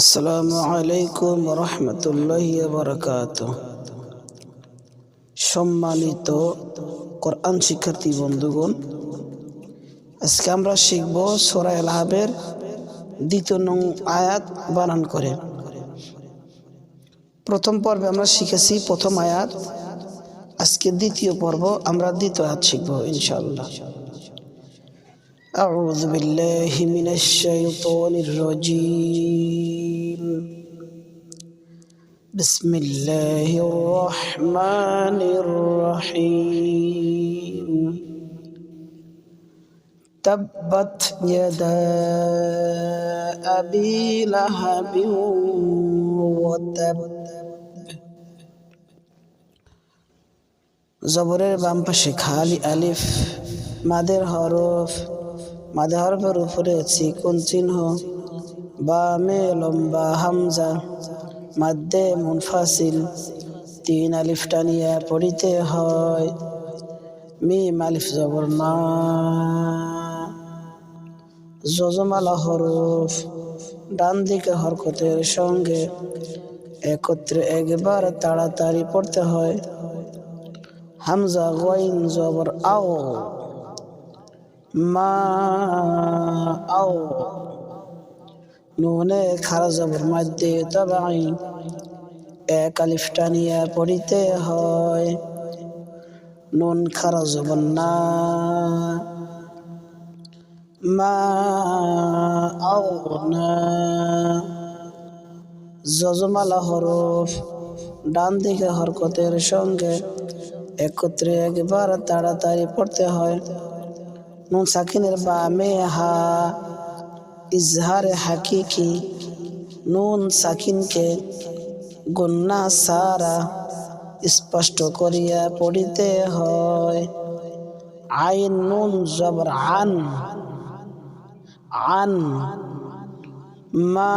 আসসালামু আলাইকুম রহমতুল্লাহ বরকাত সম্মানিত কোরআন শিক্ষার্থী বন্ধুগণ, আজকে আমরা শিখব সোরা আলহাবের দ্বিতীয় নং আয়াত বানান করে। প্রথম পর্বে আমরা শিখেছি প্রথম আয়াত। আজকে দ্বিতীয় পর্ব আমরা দ্বিতীয় আয়াত শিখব ইনশাআল্লাহ। أعوذ بالله من الشيطان الرجيم بسم الله الرحمن الرحيم تبت يدا أبي لهب وتب জবরের বাম পাশে খালি আলিফ মাদের হরফ মাদের হরফের উপরে চিকন চিহ্ন? বামে লম্বা, হামজা, মাদ্দে, মুনফাসিল, তিন আলিফ টানিয়া পড়িতে হয়। মিম, আলিফ, জবর, মা। যজমালা, হরফ, ডান দিকে হরকতের সঙ্গে একত্রে একবার তাড়াতাড়ি পড়তে হয়। হামজা গোয়াইন জবর, আও। মা আও নুনে খারা জবর মধ্যে তবাই এক আলিফ টানিয়া পড়িতে হয়। নুন খারা জবর না। মা আও না। যজমালা হরফ ডান দিকে হরকতের সঙ্গে একত্রে একবার তাড়াতাড়ি পড়তে হয়। নুন সাকিনের বামে হা ইজহার হাকিকি নুন সাকিনকে গন্না সারা স্পষ্ট করিয়া পড়িতে হয় আইন নুন জবর আন আন মা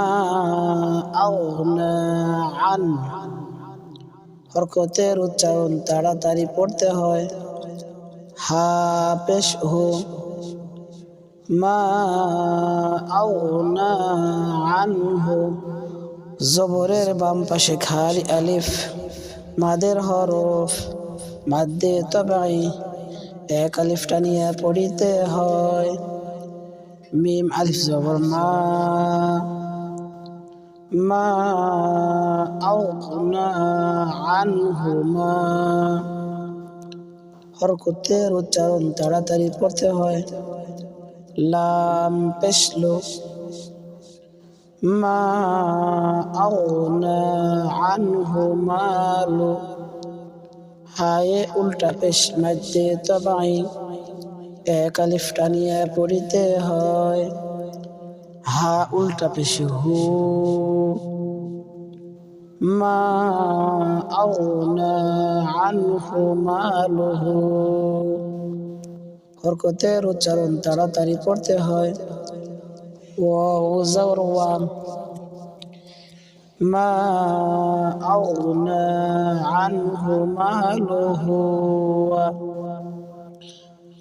আন হরকতের উচ্চারণ তাড়াতাড়ি পড়তে হয় হা পেশ হো মা আউনা আনহু জবরের বাম পাশে খালি আলিফ মাদের হরফ মাদ্দে তবাই এক আলিফ টানিয়া পড়িতে হয় মিম আলিফ জবর মা মা আউনা আনহু মা হরকতের উচ্চারণ তাড়াতাড়ি পড়তে হয় লাম পেশলো মা আউনা আনহু মালু হায়ে উল্টা পেশ মধ্যে তবাই, এক আলিফ টানিয়া পড়িতে হয়। হা উল্টা পেশ হু। মা আউনা আনহু মালুহু। হরকতের উচ্চারণ তাড়াতাড়ি পড়তে হয়।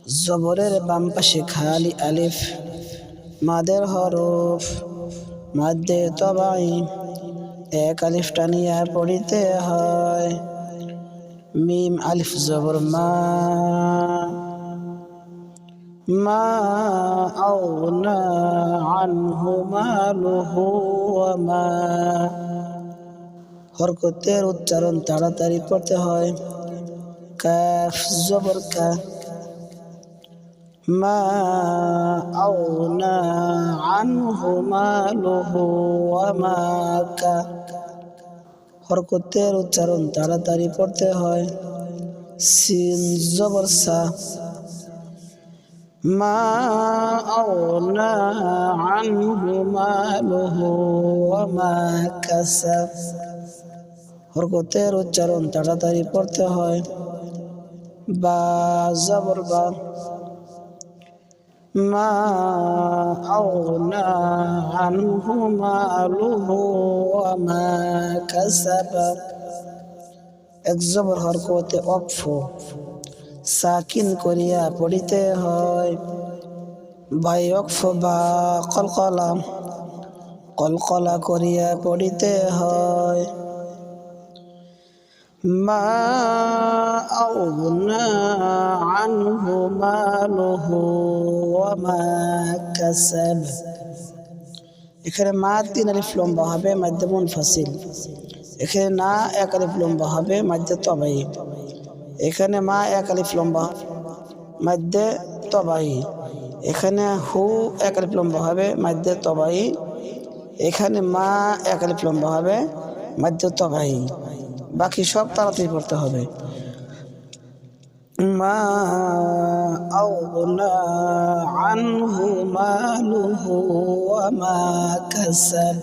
জবরের বাম পাশে খালি আলিফ। মাদের হরফ মাদে তবাই এক আলিফ টানিয়া পড়িতে হয়। মিম আলিফ জবর মা ওয়া মা হরকতের উচ্চারণ তাড়াতাড়ি পড়তে হয়। কাফ মা কা। হরকতের উচ্চারণ তাড়াতাড়ি পড়তে হয়। সিন, জবর সা। আউনা আনহু মালুহু ওয়া মা কাসাব হরকতের উচ্চারণ তাড়াতাড়ি পড়তে হয়। বা জবর বা। মা এক জবর হরকতে অক্ফ সাকিন করিয়া পড়িতে হয় বায়ক বা কলকলাম কলকলা করিয়া পড়িতে হয় মা أغنى عنه ماله وما كسب এখানে মা তিন আলিফ লম্বা হবে মাধ্যে মুনফাসিল এখানে না এক আলিফ লম্বা হবে মাধ্যে তবাই এখানে মা এক আলিফ লম্বা মাধ্যে তবাই এখানে হু এক আলিফ লম্বা হবে মাধ্যে তবাই এখানে মা এক আলিফ লম্বা হবে মাধ্যে তবাই বাকি সব তাড়াতাড়ি পড়তে হবে ما أغنى عنه ماله وما كسب